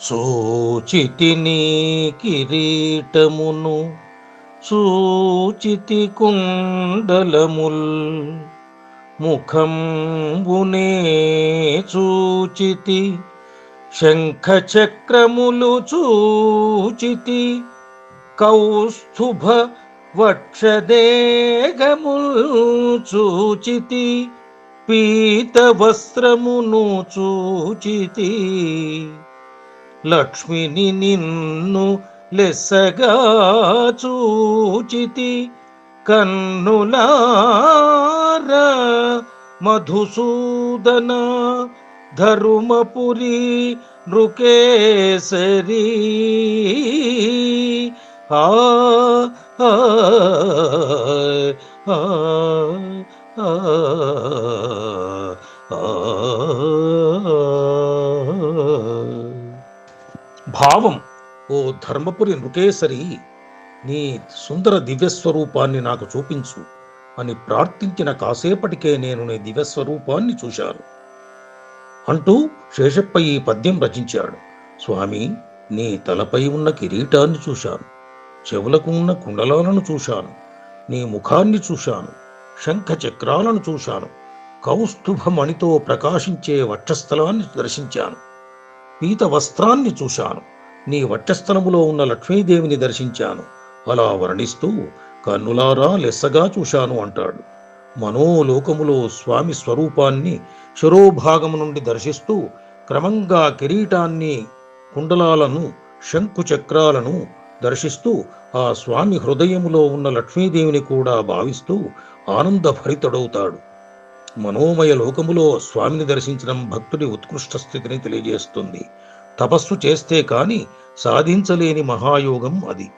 సూచితిని కిరీటమును సూచితి కుండలముల్ ముఖంబునే సూచితి శంఖ చక్రములు చూచితి కౌస్తుభ వక్షదేగముల్ చూచితి పీత వస్త్రమును చూచితి లక్ష్మిని నిన్ను లెస్సగా చూచితి కన్నులార మధుసూదన ధరుమపురి నృకేసరి ఆ ఆ, ఆ, ఆ, ఆ. భావం. ఓ ధర్మపురి నృకేసరి నీ సుందర దివ్యస్వరూపాన్ని నాకు చూపించు అని ప్రార్థించిన కాసేపటికే నేను నీ దివ్యస్వరూపాన్ని చూశాను. అంటూ శేషప్ప ఈ పద్యం రచించాడు. స్వామి నీ తలపై ఉన్న కిరీటాన్ని చూశాను. చెవులకు ఉన్న కుండలాలను చూశాను. నీ ముఖాన్ని చూశాను. శంఖ చక్రాలను చూశాను. కౌస్తుభమణితో ప్రకాశించే వక్షస్థలాన్ని దర్శించాను. పీత వస్త్రాన్ని చూశాను. నీ వక్షస్థలములో ఉన్న లక్ష్మీదేవిని దర్శించాను. అలా వర్ణిస్తూ కన్నులారా లెస్సగా చూశాను అంటాడు. మనోలోకములో స్వామి స్వరూపాన్ని శిరోభాగము నుండి దర్శిస్తూ క్రమంగా కిరీటాన్ని కుండలాలను శంకు చక్రాలను దర్శిస్తూ ఆ స్వామి హృదయములో ఉన్న లక్ష్మీదేవిని కూడా భావిస్తూ ఆనందభరితుడవుతాడు. మనోమయ లోకములో స్వామిని దర్శించడం భక్తుడి ఉత్కృష్ట స్థితిని తెలియజేస్తుంది. తపస్సు చేస్తే కాని సాధించలేని మహాయోగం అది.